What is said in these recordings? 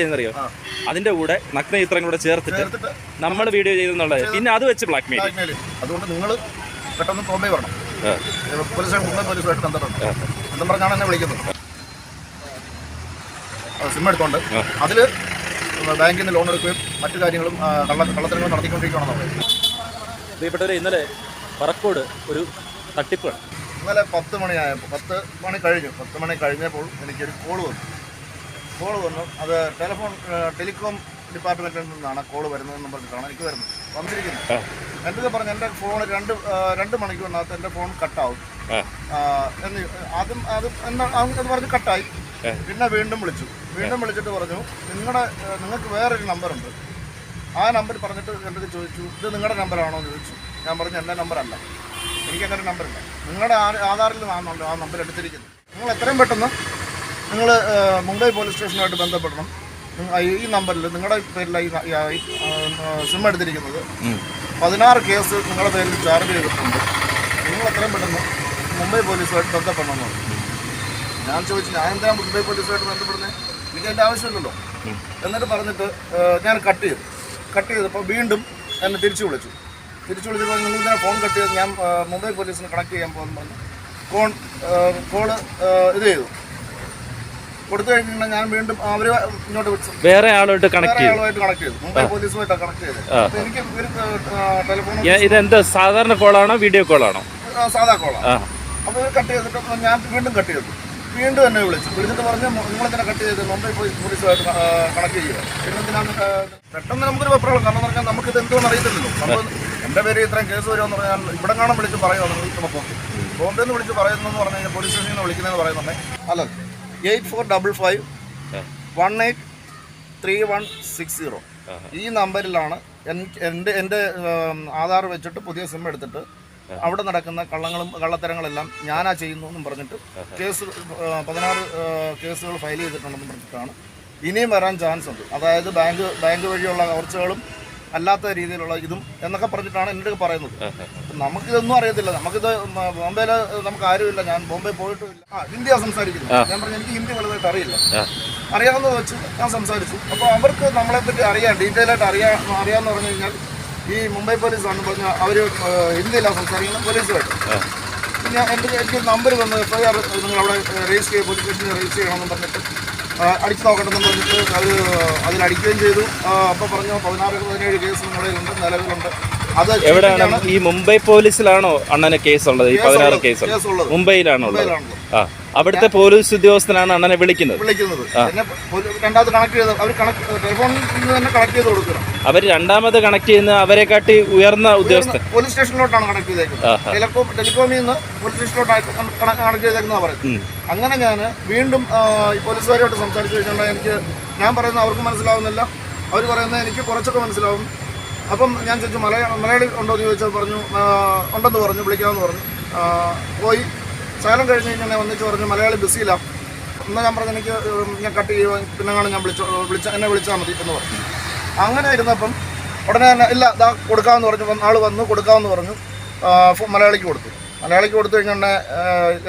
എന്നറിയോ അതിന്റെ കൂടെ നഗ്ന ചിത്രം കൂടെ ചേർത്തിട്ട് നമ്മൾ വീഡിയോ ചെയ്തെന്നുള്ളത്. പിന്നെ അത് വെച്ച് ബ്ലാക്ക് മെയിൽ അതുകൊണ്ട് നിങ്ങൾ പെട്ടെന്ന് ബോംബെ വരണം. പോലീസ് പോലീസുമായിട്ട് ബന്ധപ്പെടണം. എന്നും പറഞ്ഞാണ് എന്നെ വിളിക്കുന്നത് സിം എടുത്തോണ്ട് ആ. അതിൽ ബാങ്കിൽ നിന്ന് ലോൺ എടുക്കുകയും മറ്റു കാര്യങ്ങളും കള്ള കള്ളത്തരങ്ങളും നടത്തിക്കൊണ്ടിരിക്കുകയാണെന്ന് പറയുന്നത് പ്രിയപ്പെട്ടവരെ ഇന്നലെ പറക്കോട് ഒരു തട്ടിപ്പാണ്. ഇന്നലെ പത്ത് മണിയായപ്പോൾ പത്ത് മണി കഴിഞ്ഞു. പത്ത് മണി കഴിഞ്ഞപ്പോൾ എനിക്കൊരു കോൾ വന്നു. കോൾ വന്നു. അത് ടെലിഫോൺ ടെലികോം ഡിപ്പാർട്ട്മെന്റിൽ നിന്നാണ് കോൾ വരുന്നതെന്ന് പറഞ്ഞിട്ടാണ് എനിക്ക് വരുന്നത്. വന്നിരിക്കുന്നത്. എന്തൊക്കെ പറഞ്ഞു എന്റെ ഫോൺ രണ്ട് രണ്ട് മണിക്കൂറിനകത്ത് എന്റെ ഫോൺ കട്ടാവും എന്ന് ആദ്യം അത് എന്നാ അത് പറഞ്ഞ് കട്ടായി. പിന്നെ വീണ്ടും വിളിച്ചു. വീണ്ടും വിളിച്ചിട്ട് പറഞ്ഞു നിങ്ങളുടെ നിങ്ങൾക്ക് വേറൊരു നമ്പറുണ്ട്. ആ നമ്പർ പറഞ്ഞിട്ട് എന്റെ ചോദിച്ചു ഇത് നിങ്ങളുടെ നമ്പറാണോ? എന്ന് ചോദിച്ചു. ഞാൻ പറഞ്ഞു എന്റെ നമ്പറല്ല. എനിക്ക് അങ്ങനെ നമ്പറില്ല. നിങ്ങളുടെ ആധാറിൽ നിന്നാണല്ലോ ആ നമ്പർ എടുത്തിരിക്കുന്നത് നിങ്ങൾ എത്രയും പെട്ടെന്ന് നിങ്ങൾ മുംബൈ പോലീസ് സ്റ്റേഷനുമായിട്ട് ബന്ധപ്പെടണം. ഈ നമ്പറിൽ നിങ്ങളുടെ പേരിലായി സിം എടുത്തിരിക്കുന്നത്. പതിനാറ് കേസ് നിങ്ങളുടെ പേരിൽ ചാർജ് ചെയ്തിട്ടുണ്ട്. നിങ്ങൾ എത്രയും പെട്ടെന്ന് മുംബൈ പോലീസുമായിട്ട് ബന്ധപ്പെടണമെന്ന് ഞാൻ ചോദിച്ചു ഞാൻ എന്താ മുംബൈ പോലീസുമായിട്ട് ബന്ധപ്പെടുന്നത് എനിക്ക് അതിന്റെ ആവശ്യമില്ലല്ലോ. എന്നിട്ട് പറഞ്ഞിട്ട് ഞാൻ കട്ട് ചെയ്തു. കട്ട് ചെയ്തപ്പോൾ വീണ്ടും എന്നെ തിരിച്ചു വിളിച്ചു. തിരിച്ചു വിളിച്ചപ്പോൾ നിങ്ങൾ ഇങ്ങനെ ഫോൺ കട്ട് ചെയ്ത് ഞാൻ മുംബൈ പോലീസിന് കണക്ട് ചെയ്യാൻ പോകുന്നു പറഞ്ഞു ഫോൺ കോൾ ഇത് ചെയ്തു. കൊടുത്തു കഴിഞ്ഞിട്ടുണ്ടെങ്കിൽ ഞാൻ വീണ്ടും അവർ ഇങ്ങോട്ട് വിളിച്ചു. വേറെ കണക്ട് ചെയ്തു. ആളുമായിട്ട് കണക്ട് ചെയ്തു. മുംബൈ പോലീസുമായിട്ടാണ് കണക്ട് ചെയ്തത്. ആ. എനിക്ക് ഒരു ടെലിഫോൺ ഇതെന്താ സാധാരണ കോളാണോ വീഡിയോ കോളാണോ? സാധാ കോളാണ്. അപ്പോൾ കട്ട് ചെയ്തിട്ട് ഞാൻ വീണ്ടും കട്ട് ചെയ്തു. വീണ്ടും എന്നെ വിളിച്ചു. വിളിച്ചിട്ട് പറഞ്ഞ് നിങ്ങളെന്തിനാ കട്ട് ചെയ്ത് മുംബൈ പോലീസ് പോലീസുമായിട്ട് കണക്ട് ചെയ്യുക. പിന്നെന്തിനാണ് പെട്ടെന്ന് നമുക്കൊരു വെപ്രാളം. കാരണം എന്ന് പറഞ്ഞാൽ നമുക്കിത് എന്തുകൊണ്ടെന്ന് അറിയത്തില്ലല്ലോ. സംഭവം എന്റെ പേര് ഇത്രയും കേസ് വരുമെന്ന് പറഞ്ഞാൽ ഇവിടെ കാണാൻ വിളിച്ച് പറയുമോ നിങ്ങൾ നമുക്ക് ബോംബെ നിന്ന് വിളിച്ച് പറയുന്നതെന്ന് പറഞ്ഞു കഴിഞ്ഞാൽ പോലീസ് സ്റ്റേഷനിൽ നിന്ന് വിളിക്കുന്നതെന്ന് പറയുന്നുണ്ടെങ്കിൽ അല്ല eight four double five one eight three one six zero ഈ നമ്പറിലാണ് എന്റെ എന്റെ ആധാർ വെച്ചിട്ട് പുതിയ സിം എടുത്തിട്ട് അവിടെ നടക്കുന്ന കള്ളങ്ങളും കള്ളത്തരങ്ങളെല്ലാം ഞാനാ ചെയ്യുന്നു എന്നും പറഞ്ഞിട്ട് കേസ് പതിനാറ് കേസുകൾ ഫയൽ ചെയ്തിട്ടുണ്ടെന്നും പറഞ്ഞിട്ടാണ്. ഇനിയും വരാൻ ചാൻസ് ഉണ്ട് അതായത് ബാങ്ക് ബാങ്ക് വഴിയുള്ള കവർച്ചകളും അല്ലാത്ത രീതിയിലുള്ള ഇതും എന്നൊക്കെ പറഞ്ഞിട്ടാണ് എന്റെ അടുത്ത് പറയുന്നത്. നമുക്കിതൊന്നും അറിയത്തില്ല. നമുക്കിത് ബോംബെയിൽ നമുക്ക് ആരുമില്ല. ഞാൻ ബോംബെ പോയിട്ടുമില്ല ആ ഹിന്ദിയാണ് സംസാരിക്കുന്നത് ഞാൻ പറഞ്ഞു എനിക്ക് ഹിന്ദി വലുതായിട്ട് അറിയില്ല. അറിയാമെന്ന് അറിയാവുന്നത് വെച്ച് ഞാൻ സംസാരിച്ചു. അപ്പോൾ അവർക്ക് നമ്മളെപ്പറ്റി അറിയാം. ഡീറ്റെയിൽ ആയിട്ട് അറിയാ അറിയാമെന്ന് പറഞ്ഞു കഴിഞ്ഞാൽ ഈ മുംബൈ പോലീസ് ആണ് പറഞ്ഞാൽ അവർ ഹിന്ദിയിലാണ് സംസാരിക്കുന്നത് പോലീസുമായിട്ട്. പിന്നെ എന്റെ എനിക്ക് നമ്പർ വന്ന് എഫ് ഐ ആർ നിങ്ങൾ അവിടെ രജിസ്റ്റർ ചെയ്യുക പോലീസ് സ്റ്റേഷനിൽ രജിസ്റ്റർ ചെയ്യണമെന്ന് പറഞ്ഞിട്ട് ആ, അടിച്ചു നോക്കണമെന്ന് പറഞ്ഞിട്ട് അത് അതിലടിക്കുകയും ചെയ്തു. അപ്പോൾ പറഞ്ഞു പതിനാറ് പതിനേഴ് കേസ് നമ്മുടെ ഉണ്ട് നിലവിലുണ്ട്. അത് എവിടെയാണ്? ഈ മുംബൈ പോലീസിലാണോ അണ്ണന് കേസുള്ളത്? ഈ പതിനാറ് കേസ് മുംബൈയിലാണോ ഉള്ളത് അവിടുത്തെ പോലീസ് ഉദ്യോഗസ്ഥനാണ് അണ്ണനെ വിളിക്കുന്നത്. വിളിക്കുന്നത്. രണ്ടാമത് കണക്ട് ചെയ്ത് അവർ കണക്ട് ടെലിഫോണിൽ നിന്ന് തന്നെ കണക്ട് ചെയ്ത് കൊടുക്കണം. അവർ രണ്ടാമത് കണക്ട് ചെയ്യുന്ന അവരെ കാട്ടി ഉയർന്ന ഉദ്യോഗസ്ഥൻ. പോലീസ് സ്റ്റേഷനിലോട്ടാണ് കണക്ട് ചെയ്തേക്കുന്നത്. ടെലികോം ടെലികോമിൽ നിന്ന് പോലീസ് സ്റ്റേഷനിലോട്ട് കണക്ട് ചെയ്തേക്കുന്ന പറയുന്നത്. അങ്ങനെ ഞാൻ വീണ്ടും ഈ പോലീസുകാരോട്ട് സംസാരിച്ചു കഴിഞ്ഞാൽ എനിക്ക് ഞാൻ പറയുന്നത് അവർക്ക് മനസ്സിലാവുന്നില്ല. അവർ പറയുന്നത് എനിക്ക് കുറച്ചൊക്കെ മനസ്സിലാവും. അപ്പം ഞാൻ ചോദിച്ചു മലയാളം മലയാളി ഉണ്ടോ? എന്ന് ചോദിച്ചാൽ പറഞ്ഞു ഉണ്ടെന്ന് പറഞ്ഞു വിളിക്കാമെന്ന് പറഞ്ഞു. പോയി. ശകലം കഴിഞ്ഞ് കഴിഞ്ഞാൽ ഒന്നിച്ച് പറഞ്ഞു മലയാളി ബിസിയിലാണ് എന്നാൽ ഞാൻ പറഞ്ഞു എനിക്ക് ഞാൻ കട്ട് ചെയ്യുക പിന്നെ ഞാൻ വിളിച്ചു വിളിച്ച എന്നെ വിളിച്ചാൽ മതി എന്ന് പറഞ്ഞു. അങ്ങനെ ഇരുന്നപ്പം ഉടനെ തന്നെ ഇല്ല ഇതാ കൊടുക്കാമെന്ന് പറഞ്ഞു ആൾ വന്നു കൊടുക്കാമെന്ന് പറഞ്ഞു മലയാളിക്ക് കൊടുത്തു. മലയാളിക്ക് കൊടുത്തു കഴിഞ്ഞാൽ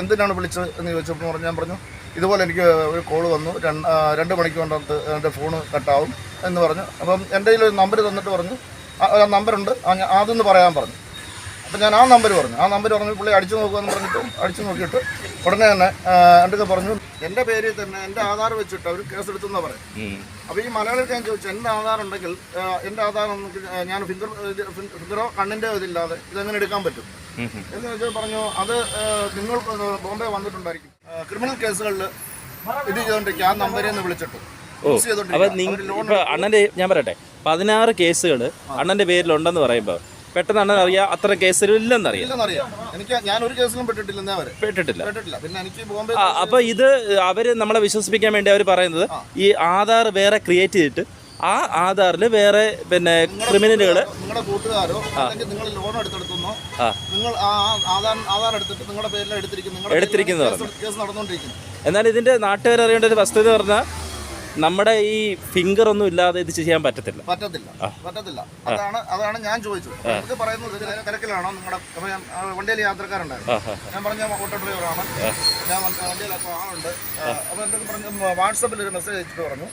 എന്തിനാണ് വിളിച്ചത്? എന്ന് ചോദിച്ചപ്പോൾ പറഞ്ഞു ഞാൻ പറഞ്ഞു ഇതുപോലെ എനിക്ക് ഒരു കോൾ വന്നു രണ്ട് രണ്ട് മണിക്ക് കൊണ്ടത്ത് എന്റെ ഫോണ് കട്ടാവും എന്ന് പറഞ്ഞു. അപ്പം എന്റെ കയ്യിൽ ഒരു നമ്പർ തന്നിട്ട് പറഞ്ഞു നമ്പറുണ്ട് അതൊന്ന് പറയാൻ പറഞ്ഞു. അപ്പം ഞാൻ ആ നമ്പർ പറഞ്ഞു. ആ നമ്പർ പറഞ്ഞു പുള്ളി അടിച്ചു നോക്കുമെന്ന് പറഞ്ഞിട്ട് അടിച്ചു നോക്കിയിട്ട് ഉടനെ തന്നെ എന്റെ പറഞ്ഞു. എന്റെ പേരിൽ തന്നെ എന്റെ ആധാർ വെച്ചിട്ട് അവർ കേസെടുത്തെന്നാണ് പറയും ഉം. അപ്പോൾ ഈ മലയാളികൾക്ക് ഞാൻ ചോദിച്ചു എന്റെ ആധാർ ഉണ്ടെങ്കിൽ എന്റെ ആധാർ ഞാൻ ഫിംഗർ ഫിംഗറോ കണ്ണിന്റെ ഇതില്ലാതെ ഇതെങ്ങനെ എടുക്കാൻ പറ്റും. എന്ന് വെച്ചാൽ പറഞ്ഞു അത് നിങ്ങൾ ബോംബെ വന്നിട്ടുണ്ടായിരിക്കും. ക്രിമിനൽ കേസുകളിൽ ഇത് ചെയ്തോണ്ടിരിക്കും ആ നമ്പരെ നിന്ന് വിളിച്ചിട്ട്. ഓ അപ്പൊ അണ്ണന്റെ ഞാൻ പറയട്ടെ. പതിനാറ് കേസുകൾ അണ്ണന്റെ പേരിലുണ്ടെന്ന് പറയുമ്പോ പെട്ടെന്ന് അണ്ണൻ അറിയാം അത്ര കേസുകൾ ഇല്ലെന്നറിയാം. ഇല്ലെന്നറിയാം. എനിക്ക് ഞാൻ ഒരു കേസിലും പെട്ടിട്ടില്ലെന്നേ അവരെ. പെട്ടിട്ടില്ല. പെട്ടിട്ടില്ല. പിന്നെ എനിക്ക് ബോംബെ ആ, അപ്പൊ ഇത് അവർ നമ്മളെ വിശ്വസിപ്പിക്കാൻ വേണ്ടി അവർ പറയുന്നത് ഈ ആധാർ വേറെ ക്രിയേറ്റ് ചെയ്തിട്ട് ആ ആധാറിൽ വേറെ പിന്നെ ക്രിമിനലുകൾ നിങ്ങളുടെ കൂട്ടുകാരോ അല്ലെങ്കിൽ നിങ്ങൾ ലോൺ എടുത്തെടുത്തുന്നോ ആ. നിങ്ങൾ ആ ആ- ആധാർ ആധാർ എടുത്തിട്ട് നിങ്ങളുടെ പേരിൽ എടുത്തിരിക്കുന്നു. നിങ്ങളുടെ എടുത്തിരിക്കുന്നു കേസ് കേസ് നടന്നുകൊണ്ടിരിക്കുന്നു. എന്നാൽ ഇതിന്റെ നാട്ടുകാർ അറിയേണ്ട ഒരു വസ്തുത പറഞ്ഞാൽ നമ്മുടെ ഈ ഫിംഗർ ഒന്നും ഇല്ലാതെ ഇത് ചെയ്യാൻ പറ്റത്തില്ല. പറ്റത്തില്ല. പറ്റത്തില്ല. അതാണ് അതാണ് ഞാൻ ചോദിച്ചത്. ഇത് പറയുന്നത് തിരക്കിലാണോ? നിങ്ങളുടെ വണ്ടിയിൽ യാത്രക്കാരുണ്ടായിരുന്നു. ഞാൻ പറഞ്ഞ ഓട്ടോ ഡ്രൈവറാണ്. ഞാൻ വണ്ടിയിൽ അപ്പോൾ ആളുണ്ട്. അപ്പോൾ എന്തൊക്കെ പറഞ്ഞു? വാട്സപ്പിൽ ഒരു മെസ്സേജ് അയച്ചിട്ട് പറഞ്ഞു.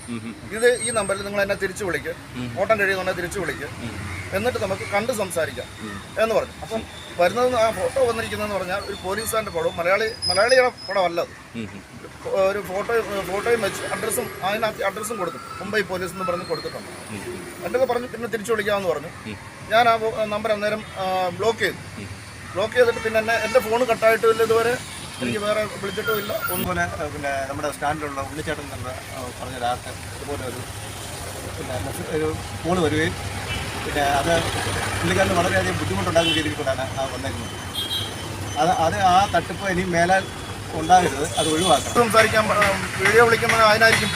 ഇത് ഈ നമ്പറിൽ നിങ്ങൾ എന്നെ തിരിച്ചു വിളിക്കുക ഓട്ടം കഴിയുന്നുണ്ടെങ്കിൽ തിരിച്ചു വിളിക്കുക എന്നിട്ട് നമുക്ക് കണ്ട് സംസാരിക്കാം എന്ന് പറഞ്ഞു. അപ്പം വരുന്നത് ആ ഫോട്ടോ വന്നിരിക്കുന്നതെന്ന് പറഞ്ഞാൽ ഒരു പോലീസുകാരന്റെ പടവും മലയാളി മലയാളിയുടെ പടമല്ല അത്. ഒരു ഫോട്ടോ ഫോട്ടോയും വെച്ച് അഡ്രസ്സും അതിനകത്ത് അഡ്രസ്സും കൊടുത്തു. മുംബൈ പോലീസ് എന്ന് പറഞ്ഞ് കൊടുത്തിട്ടുണ്ട്. എന്റെ പറഞ്ഞു പിന്നെ തിരിച്ചു വിളിക്കാമെന്ന് പറഞ്ഞു. ഞാൻ ആ നമ്പർ അന്നേരം ബ്ലോക്ക് ചെയ്തു. ബ്ലോക്ക് ചെയ്തിട്ട് പിന്നെ എന്നെ എന്റെ ഫോൺ കട്ടായിട്ടില്ല ഇതുവരെ. എനിക്ക് വേറെ വിളിച്ചിട്ടും ഇല്ല. ഒന്നുപോലെ പിന്നെ നമ്മുടെ സ്റ്റാൻഡിലുള്ള ഉള്ളിച്ചേട്ടൻ എന്നുള്ള പറഞ്ഞ ഒരാൾക്ക് ഇതുപോലെ ഒരു പിന്നെ ഒരു ഫോൺ വരികയും പിന്നെ അത് പുള്ളിക്കാരന് വളരെയധികം ബുദ്ധിമുട്ടുണ്ടാകുന്ന രീതിയിൽ കൂടാണ് ആ വന്നേക്കുന്നത് അത് അത് ആ തട്ടിപ്പ് ഇനി മേലാൽ ഉണ്ടാകരുത്. അത് ഒഴിവാക്കണം. സംസാരിക്കാൻ വീഡിയോ വിളിക്കുമ്പോൾ അതിനായിരിക്കും.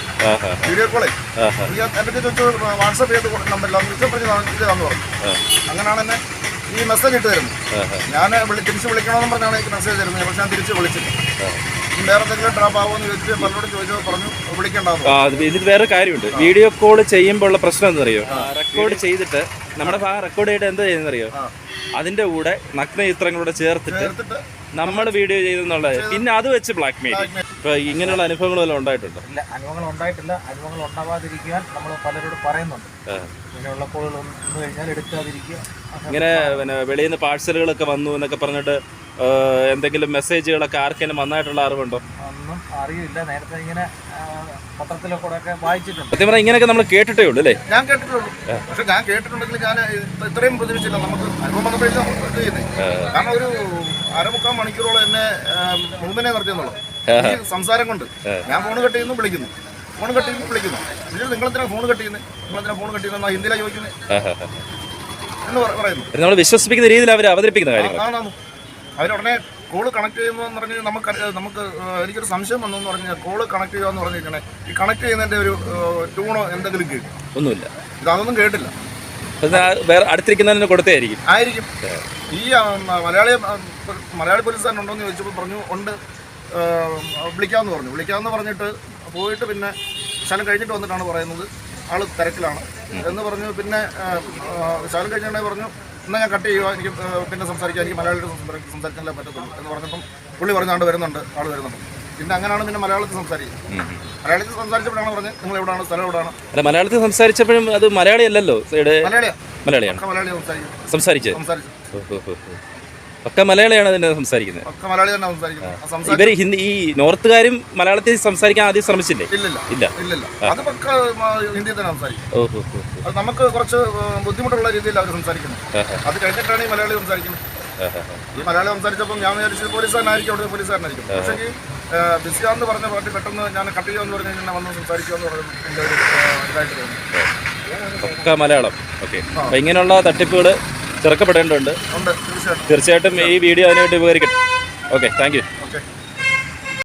വീഡിയോ കോളേ. എന്റെ ചോദിച്ചു വാട്സപ്പ് ചെയ്ത് നമ്പറില്ല പറഞ്ഞു ഇതാന്ന് പറഞ്ഞു. അങ്ങനെയാണ് എന്നെ ഈ മെസ്സേജ് ഇട്ട് തരുന്നു. ഞാൻ വിളി തിരിച്ച് വിളിക്കണമെന്ന് പറഞ്ഞാണ് എനിക്ക് മെസ്സേജ് തരുന്നത്. പക്ഷെ ഞാൻ തിരിച്ച് വിളിച്ചില്ല. വേറെ എന്തെങ്കിലും ഡ്രോപ്പ് ആവുമെന്ന് ചോദിച്ചു പലരോട് ചോദിച്ചപ്പോൾ പറഞ്ഞു വിളിക്കേണ്ടാവും ഇതിൽ വേറെ കാര്യമുണ്ട്. വീഡിയോ കോൾ ചെയ്യുമ്പോൾ ഉള്ള പ്രശ്നം എന്താണെന്നറിയോ? റെക്കോർഡ് ചെയ്തിട്ട് നമ്മുടെ ഭാഗം റെക്കോർഡ് ചെയ്തിട്ട് എന്താ ചെയ്യുന്നറിയോ അതിന്റെ കൂടെ നഗ്ന ചിത്രങ്ങളോട് ചേർത്തിട്ട് നമ്മൾ വീഡിയോ ചെയ്തെന്നുള്ളത് പിന്നെ അത് വെച്ച് ബ്ലാക്ക് മെയിൽ ഇപ്പൊ ഇങ്ങനെയുള്ള അനുഭവങ്ങൾ വല്ലതും ഉണ്ടായിട്ടുണ്ടോ? ഇല്ല അനുഭവങ്ങൾ ഉണ്ടായിട്ടില്ല. അനുഭവങ്ങൾ ഉണ്ടാവാതിരിക്കാൻ നമ്മൾ പലരോട് പറയുന്നുണ്ട്. ഇങ്ങനെയുള്ള കോളുകൾ വന്നു കഴിഞ്ഞാൽ എടുക്കാതിരിക്കുക. ഇങ്ങനെ പിന്നെ വെളിയിൽ നിന്ന് പാഴ്സലുകളൊക്കെ വന്നു എന്നൊക്കെ പറഞ്ഞിട്ട് എന്തെങ്കിലും മെസ്സേജുകളൊക്കെ ആർക്കെങ്കിലും വന്നായിട്ടുള്ള അറിവുണ്ടോ? ഒന്നും അറിയില്ല. നേരത്തെ ഇങ്ങനെ പത്രത്തിലൊക്കെ കൂടെ ഒക്കെ വായിച്ചിട്ടുണ്ട്. സത്യം പറഞ്ഞാൽ ഇങ്ങനെയൊക്കെ നമ്മൾ കേട്ടിട്ടേ ഉള്ളൂ അല്ലേ? ഞാൻ കേട്ടിട്ടുള്ളൂ പക്ഷെ ഞാൻ കേട്ടിട്ടുണ്ടെങ്കിൽ ഞാൻ ഇത്രയും പ്രതീക്ഷിച്ചില്ല. നമുക്ക് അനുഭവം വന്നപ്പോഴേക്കും നമ്മൾ ഇത് ചെയ്യുന്നത് കാരണം ഒരു അരമുക്കാൽ മണിക്കൂറോളം എന്നെ മുമ്പിനെ നിർത്തിയെന്നുള്ളൂ ഈ സംസാരം കൊണ്ട്. ഞാൻ ഫോൺ കട്ട് ചെയ്യുന്നു വിളിക്കുന്നു. ഫോൺ കട്ട് ചെയ്യുന്നു വിളിക്കുന്നു. ഇതിൽ നിങ്ങളെന്തിനാ ഫോൺ കട്ട് ചെയ്യുന്നത് നിങ്ങളെന്തിനാ ഫോൺ കട്ട് ചെയ്യുന്നത് ഹിന്ദിയിലാണ് ചോദിക്കുന്നത് എന്ന് പറയുന്നു. നമ്മൾ വിശ്വസിപ്പിക്കുന്ന രീതിയിൽ അവർ അവതരിപ്പിക്കുന്ന കാര്യങ്ങൾ ആണാണ് അവരുടനെ കോൾ കണക്ട് ചെയ്യുന്നതെന്ന് പറഞ്ഞ് നമുക്ക് നമുക്ക് എനിക്കൊരു സംശയം വന്നു എന്ന് പറഞ്ഞാൽ കോൾ കണക്ട് ചെയ്യുക എന്ന് പറഞ്ഞിരിക്കണേ. ഈ കണക്ട് ചെയ്യുന്നതിന്റെ ഒരു ട്യൂണോ എന്തെങ്കിലും കേൾക്കും? ഒന്നുമില്ല. ഇതൊന്നും കേട്ടില്ല. വേറെ അടുത്തിരിക്കുന്നതിന് കൊടുത്തായിരിക്കും ആയിരിക്കും. ഈ മലയാളി മലയാളി പോലീസ് തന്നെ ഉണ്ടോ എന്ന് ചോദിച്ചപ്പോൾ പറഞ്ഞു ഉണ്ട്. വിളിക്കാമെന്ന് പറഞ്ഞു. വിളിക്കാമെന്ന് പറഞ്ഞിട്ട് പോയിട്ട് പിന്നെ ശലം കഴിഞ്ഞിട്ട് വന്നിട്ടാണ് പറയുന്നത്. ആൾ തിരക്കിലാണ്. എന്ന് പറഞ്ഞു പിന്നെ ശലം കഴിഞ്ഞിട്ടുണ്ടെങ്കിൽ പറഞ്ഞു എന്നാൽ ഞാൻ കട്ട് ചെയ്യുക എനിക്ക് പിന്നെ സംസാരിക്കുക എനിക്ക് മലയാളത്തിൽ സംസാരിക്കാൻ സംസാരിക്കാനേ പറ്റത്തുള്ളൂ എന്ന് പറഞ്ഞപ്പം പുള്ളി പറഞ്ഞാണ്ട് വരുന്നുണ്ട് ആൾ വരുന്നുണ്ട്. പിന്നെ അങ്ങനെയാണ് പിന്നെ മലയാളത്തിൽ സംസാരിക്കുന്നത് മലയാളത്തിൽ സംസാരിച്ചപ്പോഴാണ് പറഞ്ഞത് നിങ്ങൾ എവിടെയാണ് സ്ഥലം എവിടെയാണ് അല്ല മലയാളത്തിൽ സംസാരിച്ചപ്പോഴും അത് മലയാളി അല്ലല്ലോ മലയാളിയാണ് മലയാളിയാണ്. സംസാരിച്ചു മലയാളി സംസാരിക്കുന്നത്. സംസാരിച്ചത്. ഒക്കെ മലയാളിയാണ് അതിന്റെ സംസാരിക്കുന്നത്. ഒക്കെ മലയാളി തന്നെ സംസാരിക്കുന്നത് ഇവർ ഹിന്ദി ഈ നോർത്തുകാരും മലയാളത്തിൽ സംസാരിക്കാൻ ആദ്യം ശ്രമിച്ചില്ലേ? ഇല്ലില്ല ഇല്ല. ഇല്ലില്ല. അത് പക്ക ആ, ഹിന്ദിയിൽ തന്നെ സംസാരിക്കും. ഓ ഓ ഓ ഓ. അത് നമുക്ക് കുറച്ച് ബുദ്ധിമുട്ടുള്ള രീതിയിൽ അവർ സംസാരിക്കുന്നത് അത് കഴിഞ്ഞിട്ടാണ് ഈ മലയാളി സംസാരിക്കുന്നത്. ഈ മലയാളി സംസാരിച്ചപ്പോൾ ഞാൻ വിചാരിച്ചത് പോലീസുകാരനായിരിക്കും അവിടെ പോലീസുകാരനായിരിക്കും. പക്ഷേ ഈ ബിസിയാന്ന് പറഞ്ഞ പാർട്ടി പെട്ടെന്ന് ഞാൻ കട്ട് ചെയ്യാന്ന് പറഞ്ഞു കഴിഞ്ഞാൽ വന്ന് സംസാരിക്കുമെന്ന് പറയുന്നത് എന്റെ ഒരു ആ, ഇതായിട്ട് മലയാളം. ഓക്കെ. അപ്പൊ ഇങ്ങനെയുള്ള തട്ടിപ്പുകൾ ചെറുക്കപ്പെടേണ്ടതുണ്ട് തീർച്ചയായിട്ടും. ഈ വീഡിയോ അതിനുവേണ്ടി ഉപകരിക്കട്ടെ. Okay thank you okay